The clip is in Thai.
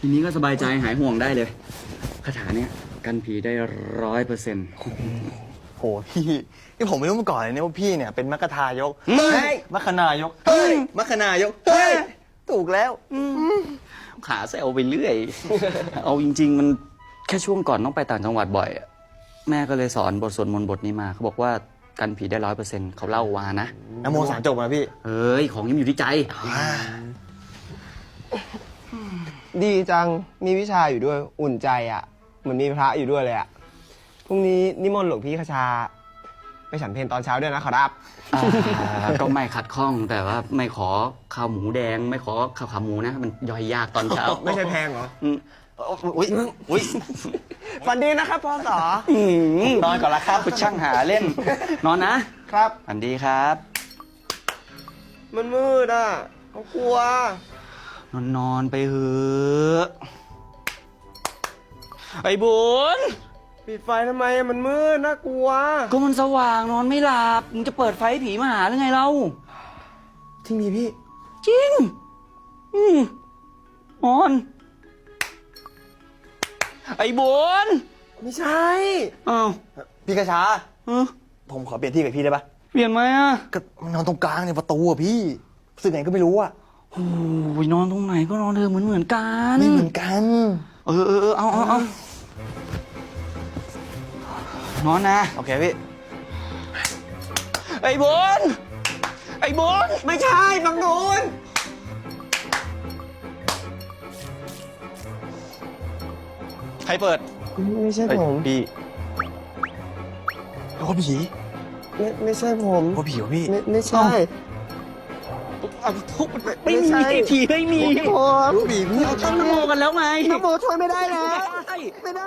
ทีนี้ก็สบายใจหายห่วงได้เลยคาถาเนี้ยกันผีได้ร้อยเปอร์เซ็นต์ โหพี่นี่ผมไม่รู้มาก่อนเลยเนี่ยว่าพี่เนี่ยเป็นมัคคทายกเฮ้ย มัคคนายก เฮ้ยมัคคนายก เฮ้ย ถูกแล้ว ขาแซวไปเรื่อย เอาจริง ๆ มันแค่ช่วงก่อนต้องไปต่างจังหวัดบ่อยอะแม่ก็เลยสอนบทสวดมนต์บทนี้มาเขาบอกว่า กันผีได้ร้อยเปอร์เซ็นต์เขาเล่าว่านะนโมสามจบมาพี่ เอ้ย ของยังอยู่ที่ใจ ดีจัง มีวิชาอยู่ด้วย อุ่นใจอะ่ะ เหมือนมีพระอยู่ด้วยเลยอะ่ะ พรุ่งนี้นิมนต์หลวงพี่คชา ไปฉันเพลตอนเช้าด้วยนะขอรับอ่าก็ไม่ขัดข้องแต่ว่าไม่ขอข้าวหมูแดง ไม่ขอข้าวขาหมูนะ มันย่อยยากตอนเช้า ไม่ใช่แพงเหรอ อุ้ยอุ้ยฝันดีนะครับพ่อสอนอนก่อนละครับคุณช่างหาเล่น นอนนะครับ ฝันดีครับ มันมืดอะเขากลัว นอนนอนไปเถอะไอ้บุญปิดไฟทำไมอะมันมืดน่ากลัว ก็มันสว่างนอนไม่หลับมึงจะเปิดไฟผีมาหาหรือไงเราที่มีพี่ จริง อืมนอน ไอ้บุญไม่ใช่ อ้าวพี่กระชาเออผมขอเปลี่ยนที่กับพี่ได้ปะเปลี่ยนไหมอะก็นอนตรงกลางในประตูอะพี่รู้สึกไงก็ไม่รู้อะโอ้ยนอนตรงไหนก็นอนเธอะเหมือนเหมือนๆกัน ไม่เหมือนกัน เออเออเออเอาเอาเอานอนนะ โอเคพี่ ไอ้บุญไอ้บุญไม่ใช่ฝั่งนู้น รเปิดไม่ใช่เฮ้ยผม พี่โอ้ผีไม่ไม่ใช่ผมโอ้ผีวะพี่ ไม่ไม่ใช่เอาทุบมันไปไม่ไม่มีใช่ผีไม่มีโอ้รู้ผีพี่เราตั้งนโมกันแล้วไงน้ำโมช่วยไม่ได้แล้วไม่ได้ไม่ได้